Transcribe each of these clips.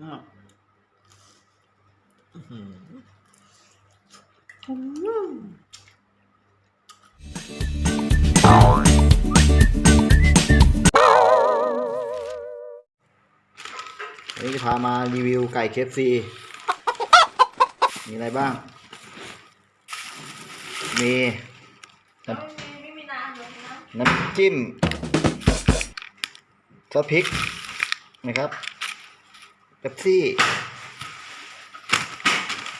อืมอื้อหือวันนี้จะพามารีวิวไก่เคฟซีมีอะไรบ้าง มีน้ไม่มีไม่มีน้ำเลยนะำน้ำจิ้มซอสพริกนะครับ เป๊ปซี่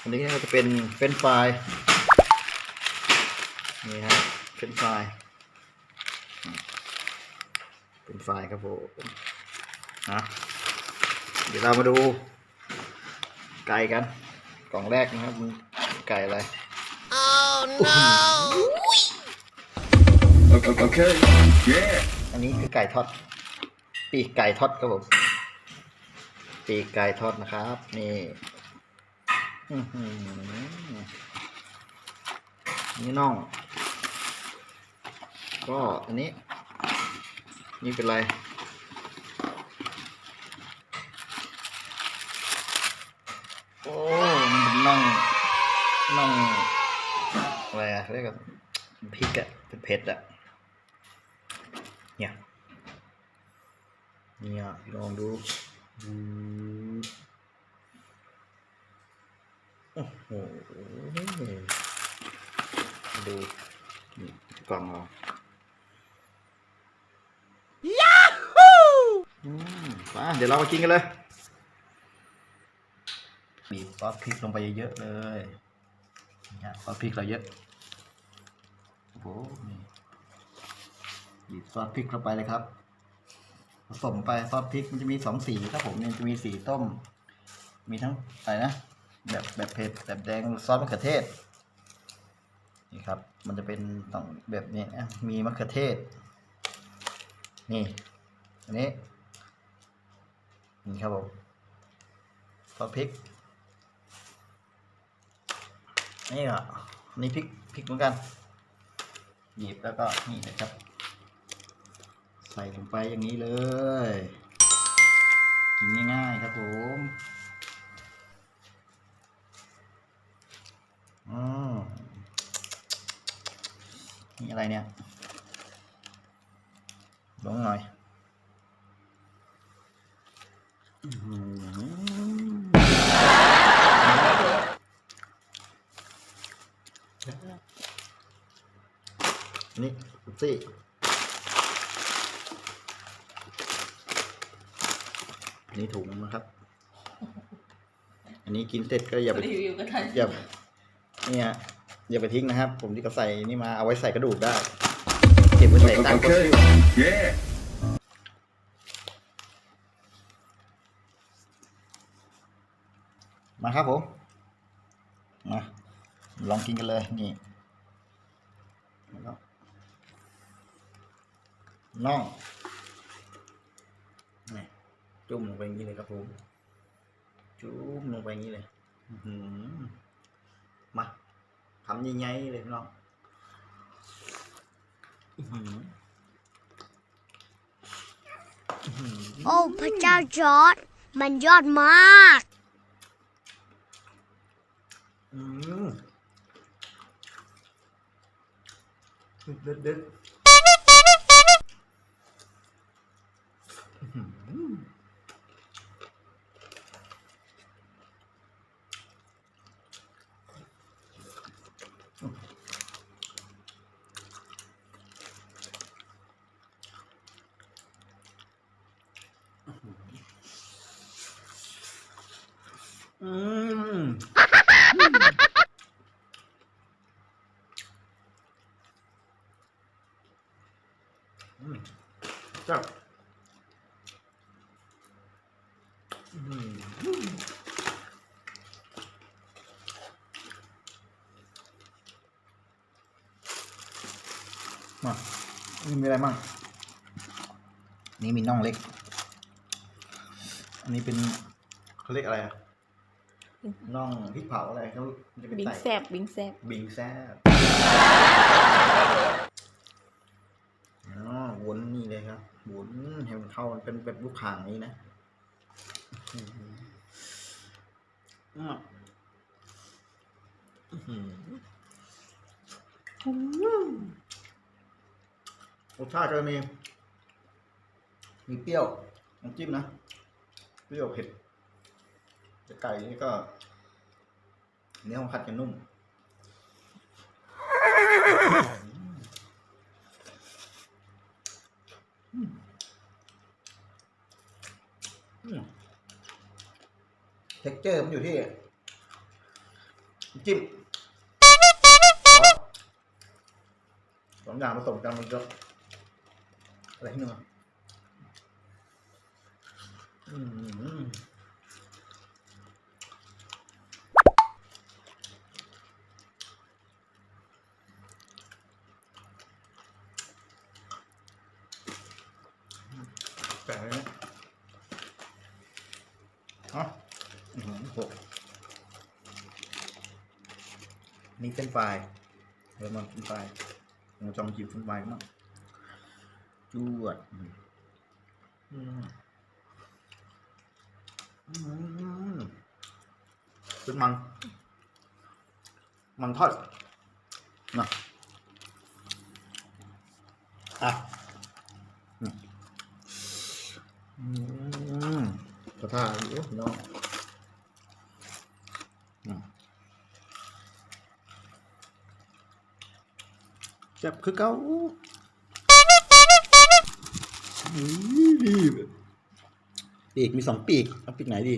อันนี้ก็จะเป็นเฟรนช์ฟรายนี่ฮะเฟรนช์ฟรายเฟรนช์ฟรายครับผมนะเดี๋ยวเรามาดูไก่กัน กล่องแรกนะครับมันไก่อะไร Okay. okay. Yeah. อันนี้คือไก่ทอด ปีกไก่ทอดครับผม ปีกไก่ทอดนะครับ นี่นี่น่อง ก็อันนี้ นี่เป็นไร โอ้มันเป็นน่องน่องอะไรอะเรียกว่าพริกอะเป็นเผ็ดอะเนี่ย เนี่ยลองดู โอ้โหดูนี่กล่องเรายาฮูมาเดี๋ยวเรามากินกันเลยบีบซอสพริกลงไปเยอะๆเลยนี่ฮะซอสพริกเราเยอะโอ้โหนี่บีบซอสพริกลงไปเลยครับผ สมไปซอสพริกมันจะมีสองสีครับผมเนี่ยจะมีสีต้ม มีทั้งอะไรนะแบบแบบเผ็ดแบบแดงซอสมะเขือเทศนี่ครับ มันจะเป็นต้องแบบนี้มีมะเขือเทศ นี่อันนี้นี่ครับผมซอสพริกนี่อะนี่พริกพริกเหมือนกันหยิบแล้วก็นี่นะครับ ใส่ลงไปอย่างนี้เลย กินง่ายๆครับผมอืมนี่อะไรเนี่ย ลงหน่อยนี่สิ อันนี้ถุงนะครับ อันนี้กินเสร็จก็อย่าไปรีวิวกันทันอย่าเนี่ยอย่าไปทิ้งนะครับ ผมที่เขาใส่นี่มาเอาไว้ใส่กระดูกได้ เก็บไว้ใส่ตั้งก็ Okay. Yeah. มาครับผม มา ลองกินกันเลยนี่แล้วก็น่องนี่ จุ่มลงไปอย่างนี้เลยครับผมจุ่มลงไปอย่างนี้เลยอื้อหือมาทำใหญ่ๆเลยพี่น้องอื้อหืออื้อหือโอ้พระเจ้าจอร์ดมันยอดมากอืมเด็ดเด็ด อืมอืมจับอืมมานี่มีอะไรมั่งนี่มีน่องเล็ก อันนี้เป็นเขาเรียกอะไรอะ น่องพริกเผาอะไรเขาจะเป็นบิงไก่แซบบิงแซบบิงแซบอ๋อวนนี่เลยครับวนให้มันเข้าเป็นแบบลูกข่างนี้นะอืมอืมอื้อหือรสชาติก็จะมี มีเปรี้ยวน้ำจิ้มนะ เปรี้ยวเผ็ด แต่ไก่นี่ก็ เนื้อของผัดจะนุ่ม เท็กเจอร์มันอยู่ที่ จิ้มสองอย่างผสมกันมันจะอะไรที่หนึ่งอะอืมแปลกเลยนะฮะ อื้อหือหก นี่เป็นไฟรายเดี๋ยวมันเป็นไฟรายเราจองจิบเป็นไฟรายมั้งจวดอืมอืมอืมเป็นมัน มันทอดนะอะอืมอืมกระทะเยอะน้อง จับคือเก้าดีปีกมีสองปีกเอาปีกไหนดี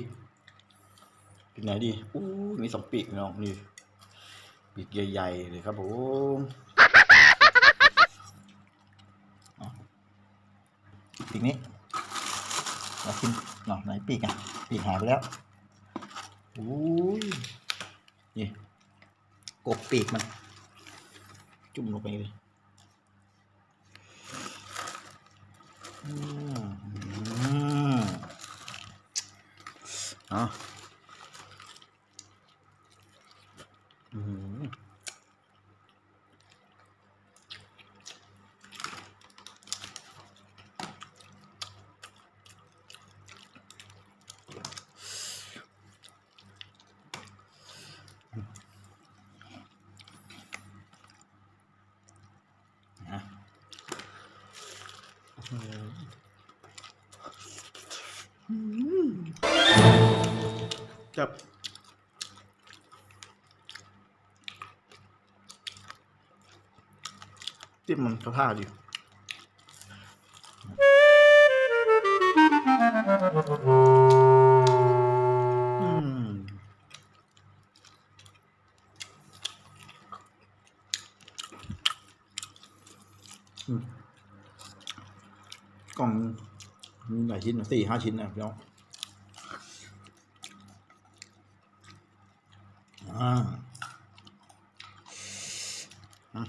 ปีกไหนดีอู้มีสองปีกน้องนี่ปีกใหญ่ๆเลยครับผมปีกนี้เรากินเนาะไหนปีกอะปีกหายไปแล้วอู้นี่กบปีกมัน จุ่มลงไปเลยอืมอืมเอา จับจิ้มมันกระพาดิอืม กล่องมีหลายชิ้นสี่ห้าชิ้นนะพี่น้องอ่าอืม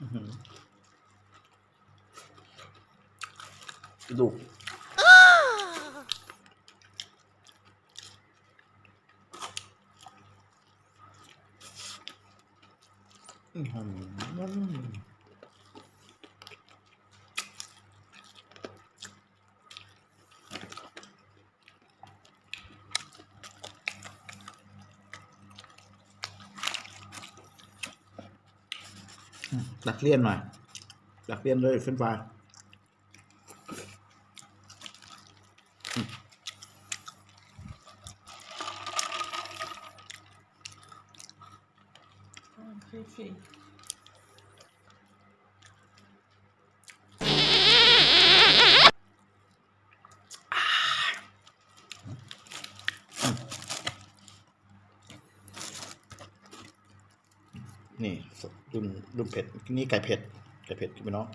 อื้อหือกระดูกอื้อหือ ดักเลี่ยนหน่อย ดักเลี่ยนเลยเฟ้นช์ฟรายคือสิ นี่ รุ่นรุ่นเผ็ดนี่ไก่เผ็ดไก่เผ็ดพี่น้อง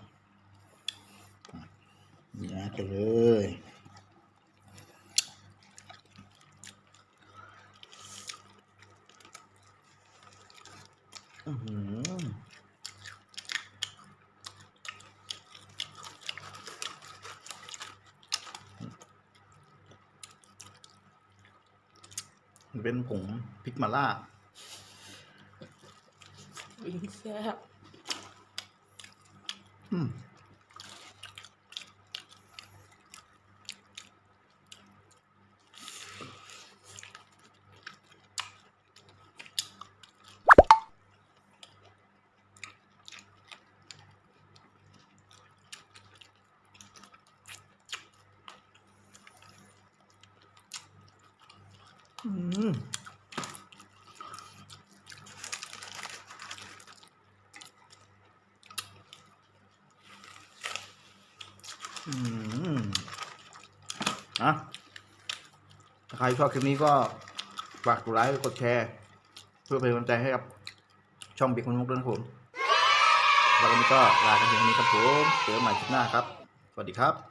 นี่นะกันเลยอือหือมันเป็นผงพริกมาล่า วิ่งแอืมนะถ้าใครชอบคลิปนี้ก็ฝากกดไลค์กดแชร์ เพื่อเป็นกำลังใจให้กับช่องบิ๊กมันมุกด้วยนะผมแล้ววันนี้ก็ลากันเพียงเท่านี้ครับผมเจอกันใหม่คลิปหน้าครับ สวัสดีครับ